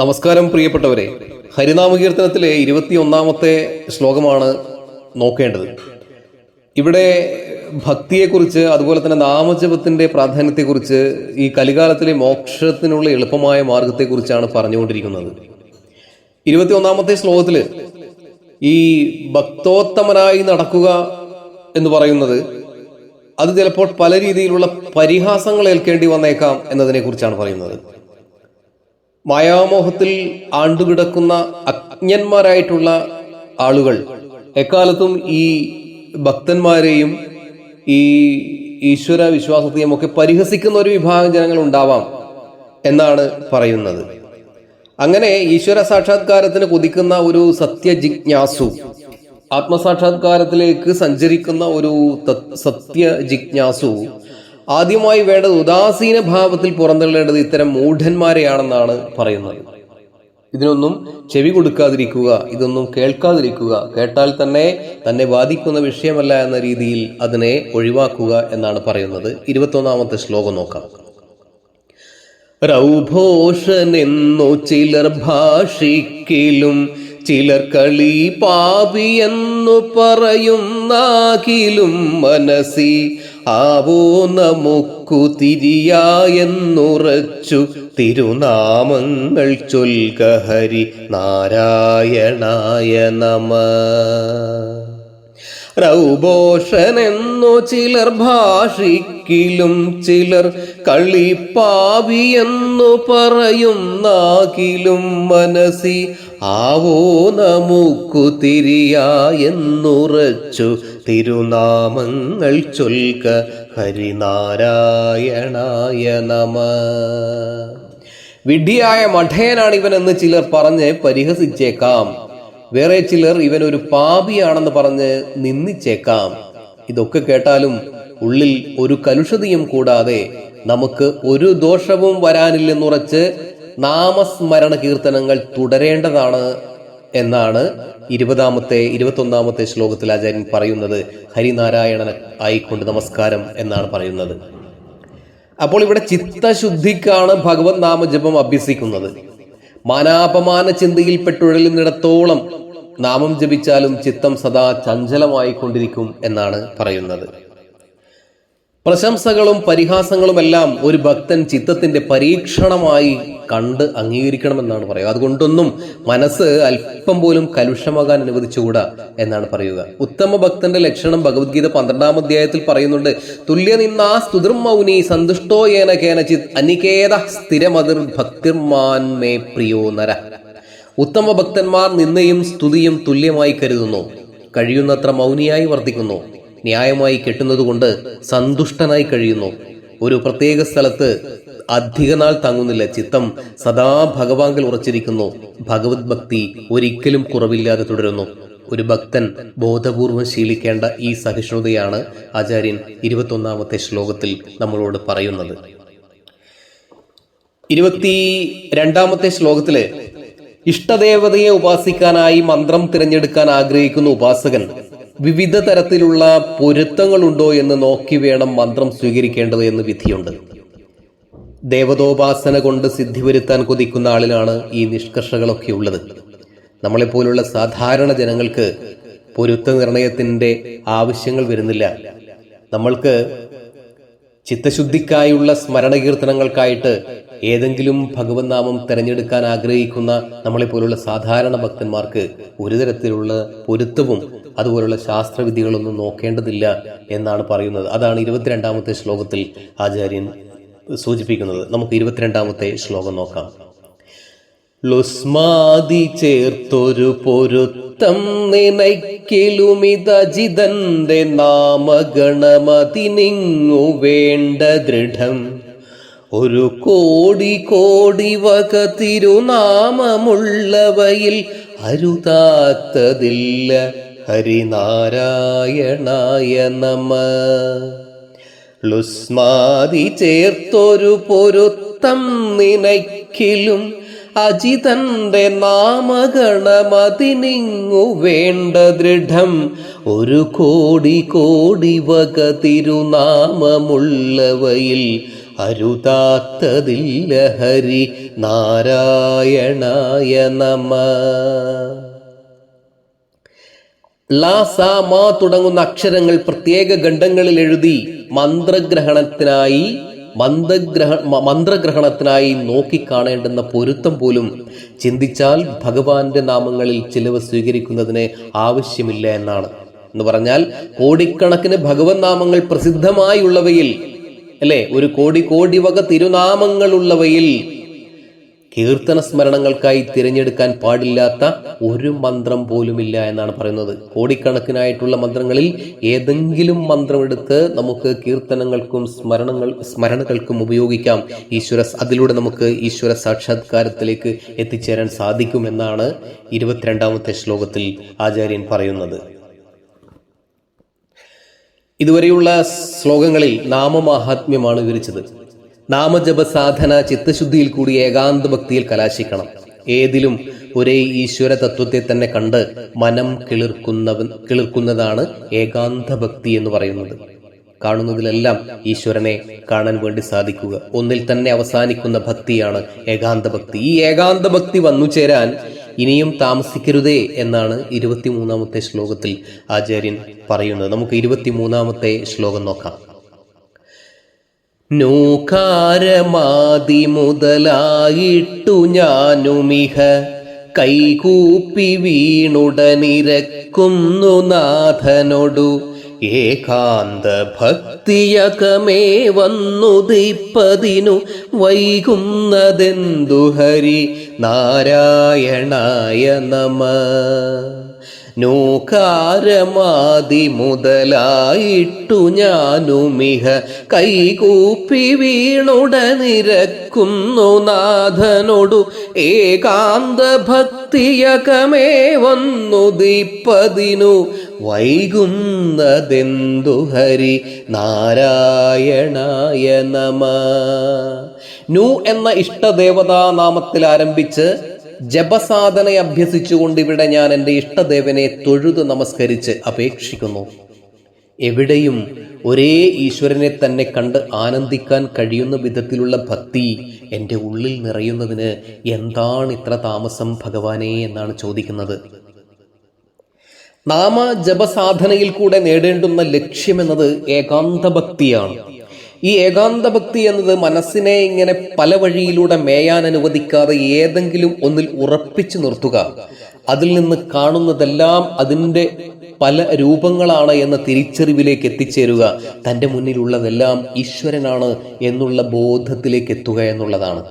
നമസ്കാരം പ്രിയപ്പെട്ടവരെ. ഹരിനാമ കീർത്തനത്തിലെ ഇരുപത്തിയൊന്നാമത്തെ ശ്ലോകമാണ് നോക്കേണ്ടത്. ഇവിടെ ഭക്തിയെക്കുറിച്ച് അതുപോലെ തന്നെ നാമജപത്തിന്റെ പ്രാധാന്യത്തെക്കുറിച്ച് ഈ കലികാലത്തിലെ മോക്ഷത്തിനുള്ള എളുപ്പമായ മാർഗത്തെക്കുറിച്ചാണ് പറഞ്ഞുകൊണ്ടിരിക്കുന്നത്. ഇരുപത്തി ഒന്നാമത്തെ ശ്ലോകത്തിൽ ഈ ഭക്തോത്തമനായി നടക്കുക എന്ന് പറയുന്നത് അത് ചിലപ്പോൾ പല രീതിയിലുള്ള പരിഹാസങ്ങൾ ഏൽക്കേണ്ടി വന്നേക്കാം എന്നതിനെ കുറിച്ചാണ് പറയുന്നത്. മായാമോഹത്തിൽ ആണ്ടുകിടക്കുന്ന അജ്ഞന്മാരായിട്ടുള്ള ആളുകൾ. എക്കാലത്തും ഈ ഭക്തന്മാരെയും ഈ ഈശ്വര വിശ്വാസത്തെയും ഒക്കെ പരിഹസിക്കുന്ന ഒരു വിഭാഗം ജനങ്ങൾ ഉണ്ടാവാം എന്നാണ് പറയുന്നത്. അങ്ങനെ ഈശ്വര സാക്ഷാത്കാരത്തിന് കൊതിക്കുന്ന ഒരു സത്യജിജ്ഞാസു ആത്മസാക്ഷാത്കാരത്തിലേക്ക് സഞ്ചരിക്കുന്ന ഒരു സത്യ സത്യജിജ്ഞാസു ആദ്യമായി വേണ്ടത് ഉദാസീന ഭാവത്തിൽ പുറന്തള്ളേണ്ടത് ഇത്തരം മൂഢന്മാരെയാണെന്നാണ് പറയുന്നത്. ഇതിനൊന്നും ചെവി കൊടുക്കാതിരിക്കുക ഇതൊന്നും കേൾക്കാതിരിക്കുക കേട്ടാൽ തന്നെ തന്നെ ബാധിക്കുന്ന വിഷയമല്ല എന്ന രീതിയിൽ അതിനെ ഒഴിവാക്കുക എന്നാണ് പറയുന്നത്. ഇരുപത്തൊന്നാമത്തെ ശ്ലോകം നോക്കാം. രൗഭോഷനെന്നു ചിലർ ഭാഷിക്കിലും ചിലർ കളി പാപിയെന്നു പറയുന്നാകിലും മനസ്സി ആവോ നമുക്കു തിരിയായെന്നുറച്ചു തിരുനാമങ്ങൾ ചൊൽക ഹരി നാരായണായ നമ. രൗബോഷനെന്നു ചിലർ ഭാഷിക്കിലും ചിലർ കളിപ്പാവിയെന്നു പറയും. നാക്കിലും മനസ്സി ആവോ നമുക്കു തിരിയായെന്നുറച്ചു തിരുനാമങ്ങൾ ചൊൽക്ക ഹരിനാരായണായ നമ. വിഡ്ഢിയായ മഠയനാണ് ഇവനെന്ന് ചിലർ പറഞ്ഞ് പരിഹസിച്ചേക്കാം. വേറെ ചിലർ ഇവൻ ഒരു പാപിയാണെന്ന് പറഞ്ഞ് നിന്ദിച്ചേക്കാം. ഇതൊക്കെ കേട്ടാലും ഉള്ളിൽ ഒരു കലുഷതയും കൂടാതെ നമുക്ക് ഒരു ദോഷവും വരാനില്ലെന്നുറച്ച് നാമസ്മരണ കീർത്തനങ്ങൾ തുടരേണ്ടതാണ് എന്നാണ് ഇരുപതാമത്തെ ഇരുപത്തൊന്നാമത്തെ ശ്ലോകത്തിൽ ആചാര്യൻ പറയുന്നത്. ഹരിനാരായണൻ ആയിക്കൊണ്ട് നമസ്കാരം എന്നാണ് പറയുന്നത്. അപ്പോൾ ഇവിടെ ചിത്തശുദ്ധിക്കാണ് ഭഗവത് നാമജപം അഭ്യസിക്കുന്നത്. മാനാപമാന ചിന്തയിൽപ്പെട്ടുഴലുന്നിടത്തോളം നാമം ജപിച്ചാലും ചിത്തം സദാ ചഞ്ചലമായിക്കൊണ്ടിരിക്കും എന്നാണ് പറയുന്നത്. പ്രശംസകളും പരിഹാസങ്ങളുമെല്ലാം ഒരു ഭക്തൻ ചിത്തത്തിന്റെ പരീക്ഷണമായി കണ്ട് അംഗീകരിക്കണമെന്നാണ് പറയുക. അതുകൊണ്ടൊന്നും മനസ്സ് അല്പം പോലും കലുഷമാകാൻ അനുവദിച്ചുകൂടാ എന്നാണ് പറയുക. ഉത്തമ ഭക്തന്റെ ലക്ഷണം ഭഗവത്ഗീത പന്ത്രണ്ടാം അധ്യായത്തിൽ പറയുന്നുണ്ട് തുല്യ നിന്നാ സ്തുതിർമൗനി സന്തുഷ്ടോ ഏന കേനചിത് അനികേത സ്ഥിരമതിർ ഭക്തിർമാൻ പ്രിയോ നര. ഉത്തമ ഭക്തന്മാർ നിന്നയും സ്തുതിയും തുല്യമായി കരുതുന്നു. കഴിയുന്നത്ര മൗനിയായി വർദ്ധിക്കുന്നു ന്യായമായി കെട്ടുന്നതുകൊണ്ട് സന്തുഷ്ടനായി കഴിയുന്നു. ഒരു പ്രത്യേക സ്ഥലത്ത് അധികനാൾ തങ്ങുന്നില്ല. ചിത്തം സദാ ഭഗവാങ്കിൽ ഉറച്ചിരിക്കുന്നു. ഭഗവത് ഭക്തി ഒരിക്കലും കുറവില്ലാതെ തുടരുന്നു. ഒരു ഭക്തൻ ബോധപൂർവം ശീലിക്കേണ്ട ഈ സഹിഷ്ണുതയാണ് ആചാര്യൻ ഇരുപത്തൊന്നാമത്തെ ശ്ലോകത്തിൽ നമ്മളോട് പറയുന്നത്. ഇരുപത്തി രണ്ടാമത്തെ ശ്ലോകത്തിൽ ഇഷ്ടദേവതയെ ഉപാസിക്കാനായി മന്ത്രം തിരഞ്ഞെടുക്കാൻ ആഗ്രഹിക്കുന്ന ഉപാസകൻ വിവിധ തരത്തിലുള്ള പൊരുത്തങ്ങളുണ്ടോ എന്ന് നോക്കി വേണം മന്ത്രം സ്വീകരിക്കേണ്ടത് എന്ന് വിധിയുണ്ട്. ദേവതോപാസന കൊണ്ട് സിദ്ധി വരുത്താൻ കൊതിക്കുന്ന ആളിലാണ് ഈ നിഷ്കർഷകളൊക്കെ ഉള്ളത്. നമ്മളെപ്പോലുള്ള സാധാരണ ജനങ്ങൾക്ക് പൊരുത്ത നിർണയത്തിന്റെ ആവശ്യങ്ങൾ വരുന്നില്ല. നമ്മൾക്ക് ചിത്തശുദ്ധിക്കായുള്ള സ്മരണകീർത്തനങ്ങൾക്കായിട്ട് ഏതെങ്കിലും ഭഗവത് നാമം തിരഞ്ഞെടുക്കാൻ ആഗ്രഹിക്കുന്ന നമ്മളെപ്പോലുള്ള സാധാരണ ഭക്തന്മാർക്ക് ഒരു തരത്തിലുള്ള പൊരുത്തവും അതുപോലുള്ള ശാസ്ത്രവിധികളൊന്നും നോക്കേണ്ടതില്ല എന്നാണ് പറയുന്നത്. അതാണ് ഇരുപത്തിരണ്ടാമത്തെ ശ്ലോകത്തിൽ ആചാര്യൻ സൂചിപ്പിക്കുന്നത്. നമുക്ക് ഇരുപത്തിരണ്ടാമത്തെ ശ്ലോകം നോക്കാം. ലുസ്മാതി ചേർത്തൊരു പൊരുത്തം നിനയ്ക്കിലുമിതജിതന്റെ നാമഗണമതിനിങ്ങു വേണ്ട ദൃഢം. ഒരു കോടി കോടി വക തിരുനാമമുള്ളവയിൽ അരുതാത്തതില്ല. ഹരിനാരായണായ നമ. ലുസ്മാതി ചേർത്തൊരു പൊരുത്തം നിനക്കിലും അജിതന്റെ നാമഗണമതിനിങ്ങു വേണ്ട ദൃഢം. ഒരു കോടി കോടി വക തിരുനാമമുള്ളവയിൽ അരുതാത്തതില്ല ഹരി നാരായണായ നമ. ള സ മ തുടങ്ങുന്ന അക്ഷരങ്ങൾ പ്രത്യേക ഖണ്ഡങ്ങളിൽ എഴുതി മന്ത്രഗ്രഹണത്തിനായി മന്ത്രഗ്രഹ മ- മന്ത്രഗ്രഹണത്തിനായി നോക്കിക്കാണേണ്ടുന്ന പൊരുത്തം പോലും ചിന്തിച്ചാൽ ഭഗവാന്റെ നാമങ്ങളിൽ ചിലവ് സ്വീകരിക്കുന്നതിന് ആവശ്യമില്ല എന്നാണ്. എന്ന് പറഞ്ഞാൽ കോടിക്കണക്കിന് ഭഗവത് നാമങ്ങൾ പ്രസിദ്ധമായുള്ളവയിൽ അല്ലെ? ഒരു കോടി കോടി വക തിരുനാമങ്ങളുള്ളവയിൽ കീർത്തന സ്മരണങ്ങൾക്കായി തിരഞ്ഞെടുക്കാൻ പാടില്ലാത്ത ഒരു മന്ത്രം പോലുമില്ല എന്നാണ് പറയുന്നത്. കോടിക്കണക്കിനായിട്ടുള്ള മന്ത്രങ്ങളിൽ ഏതെങ്കിലും മന്ത്രമെടുത്ത് നമുക്ക് കീർത്തനങ്ങൾക്കും സ്മരണങ്ങൾ സ്മരണകൾക്കും ഉപയോഗിക്കാം. ഈശ്വര അതിലൂടെ നമുക്ക് ഈശ്വര സാക്ഷാത്കാരത്തിലേക്ക് എത്തിച്ചേരാൻ സാധിക്കുമെന്നാണ് ഇരുപത്തിരണ്ടാമത്തെ ശ്ലോകത്തിൽ ആചാര്യൻ പറയുന്നത്. ഇതുവരെയുള്ള ശ്ലോകങ്ങളിൽ നാമമാഹാത്മ്യമാണ് വിവരിച്ചത്. നാമജപ സാധന ചിത്തശുദ്ധിയിൽ കൂടി ഏകാന്ത ഭക്തിയിൽ കലാശിക്കണം. ഏതിലും ഒരേ ഈശ്വര തത്വത്തെ തന്നെ കണ്ട് മനം കിളിർക്കുന്നവൻ കിളിർക്കുന്നതാണ് ഏകാന്ത ഭക്തി എന്ന് പറയുന്നത്. കാണുന്നതിലെല്ലാം ഈശ്വരനെ കാണാൻ വേണ്ടി സാധിക്കുക. ഒന്നിൽ തന്നെ അവസാനിക്കുന്ന ഭക്തിയാണ് ഏകാന്ത ഭക്തി ഈ ഏകാന്ത ഭക്തി വന്നു ചേരാൻ ഇനിയും താമസിക്കരുതേ എന്നാണ് ഇരുപത്തിമൂന്നാമത്തെ ശ്ലോകത്തിൽ ആചാര്യൻ പറയുന്നത്. നമുക്ക് ഇരുപത്തിമൂന്നാമത്തെ ശ്ലോകം നോക്കാം. നൂകാരമാതി മുതലായിട്ടു ഞാനുമിഹ കൈകൂപ്പി വീണുടനിരക്കുന്നു നാഥനൊടു. ഏകാന്ത ഭക്തിയകമേ വന്നു വന്നുദിപ്പതിനു വൈകുന്നതെന്തു ഹരി നാരായണായ നമ. നൂകാരമാതി മുതലായിട്ടു ഞാനുമിഹ കൈകൂപ്പി വീണുടനിരക്കുന്നു നാഥനോടു ഏകാന്ത ഭക്തിയകമേ വന്നു ദീപ്പതിനു വൈകുന്നതെന്തു ഹരി നാരായണായ നമ. നു എന്ന ഇഷ്ടദേവതാ നാമത്തിൽ ആരംഭിച്ച് ജപസാധന അഭ്യസിച്ചുകൊണ്ട് ഇവിടെ ഞാൻ എന്റെ ഇഷ്ടദേവനെ തൊഴുത് നമസ്കരിച്ച് അപേക്ഷിക്കുന്നു. എവിടെയും ഒരേ ഈശ്വരനെ തന്നെ കണ്ട് ആനന്ദിക്കാൻ കഴിയുന്ന വിധത്തിലുള്ള ഭക്തി എന്റെ ഉള്ളിൽ നിറയുന്നതിന് എന്താണ് ഇത്ര താമസം ഭഗവാനെ എന്നാണ് ചോദിക്കുന്നത്. നാമ ജപസാധനയിൽ കൂടെ നേടേണ്ടുന്ന ലക്ഷ്യമെന്നത് ഏകാന്ത ഭക്തിയാണ് ഈ ഏകാന്ത ഭക്തി എന്നത് മനസ്സിനെ ഇങ്ങനെ പല വഴിയിലൂടെ മേയാൻ അനുവദിക്കാതെ ഏതെങ്കിലും ഒന്നിൽ ഉറപ്പിച്ചു നിർത്തുക. അതിൽ നിന്ന് കാണുന്നതെല്ലാം അതിന്റെ പല രൂപങ്ങളാണ് എന്ന തിരിച്ചറിവിലേക്ക് എത്തിച്ചേരുക. തന്റെ മുന്നിലുള്ളതെല്ലാം ഈശ്വരനാണ് എന്നുള്ള ബോധത്തിലേക്ക് എത്തുക എന്നുള്ളതാണ്.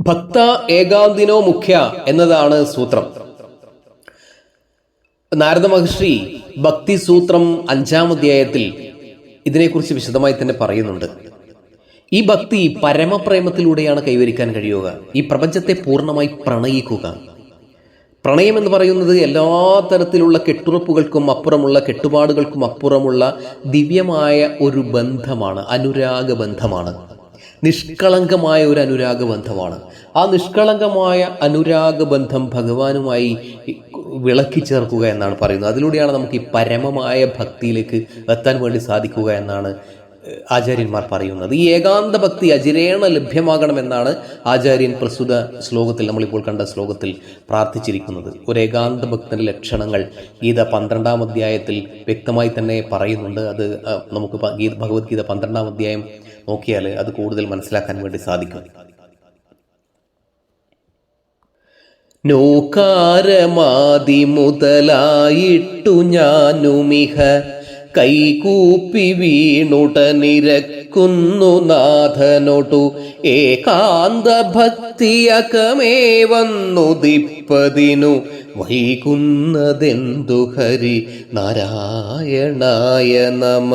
ഭക്ത ഏകാന്തിനോ മുഖ്യ എന്നതാണ് സൂത്രം. നാരദ മഹർഷി ഭക്തി സൂത്രം അഞ്ചാം അധ്യായത്തിൽ ഇതിനെക്കുറിച്ച് വിശദമായി തന്നെ പറയുന്നുണ്ട്. ഈ ഭക്തി പരമപ്രേമത്തിലൂടെയാണ് കൈവരിക്കാൻ കഴിയുക. ഈ പ്രപഞ്ചത്തെ പൂർണമായി പ്രണയിക്കുക. പ്രണയം എന്ന് പറയുന്നത് എല്ലാ തരത്തിലുള്ള കെട്ടുറപ്പുകൾക്കും അപ്പുറമുള്ള കെട്ടുപാടുകൾക്കും അപ്പുറമുള്ള ദിവ്യമായ ഒരു ബന്ധമാണ്. അനുരാഗ ബന്ധമാണ്. നിഷ്കളങ്കമായ ഒരു അനുരാഗ ബന്ധമാണ്. ആ നിഷ്കളങ്കമായ അനുരാഗ ബന്ധം ഭഗവാനുമായി വിളക്കി ചേർക്കുക എന്നാണ് പറയുന്നത്. അതിലൂടെയാണ് നമുക്ക് ഈ പരമമായ ഭക്തിയിലേക്ക് എത്താൻ വേണ്ടി സാധിക്കുക എന്നാണ് ആചാര്യന്മാർ പറയുന്നത്. ഈ ഏകാന്ത ഭക്തി അജിരേണ ലഭ്യമാകണമെന്നാണ് ആചാര്യൻ പ്രസ്തുത ശ്ലോകത്തിൽ നമ്മളിപ്പോൾ കണ്ട ശ്ലോകത്തിൽ പ്രാർത്ഥിച്ചിരിക്കുന്നത്. ഒരു ഏകാന്ത ഭക്തന്റെ ലക്ഷണങ്ങൾ ഗീത പന്ത്രണ്ടാം അധ്യായത്തിൽ വ്യക്തമായി തന്നെ പറയുന്നുണ്ട്. അത് നമുക്ക് ഗീത ഭഗവത്ഗീത പന്ത്രണ്ടാം അധ്യായം നോക്കിയാൽ അത് കൂടുതൽ മനസ്സിലാക്കാൻ വേണ്ടി സാധിക്കും. നൂകാരമാതി മുതലായിട്ടു ഞാനുമിഹ. കൈകൂപ്പി വീണുടനിരക്കുന്നു നാഥനൊടു. ഏകാന്ത ഭക്തിയകമേ വന്നു ദിപ്പതിനു. വൈകുന്നതെന്തു ഹരി? നാരായണായ നമ.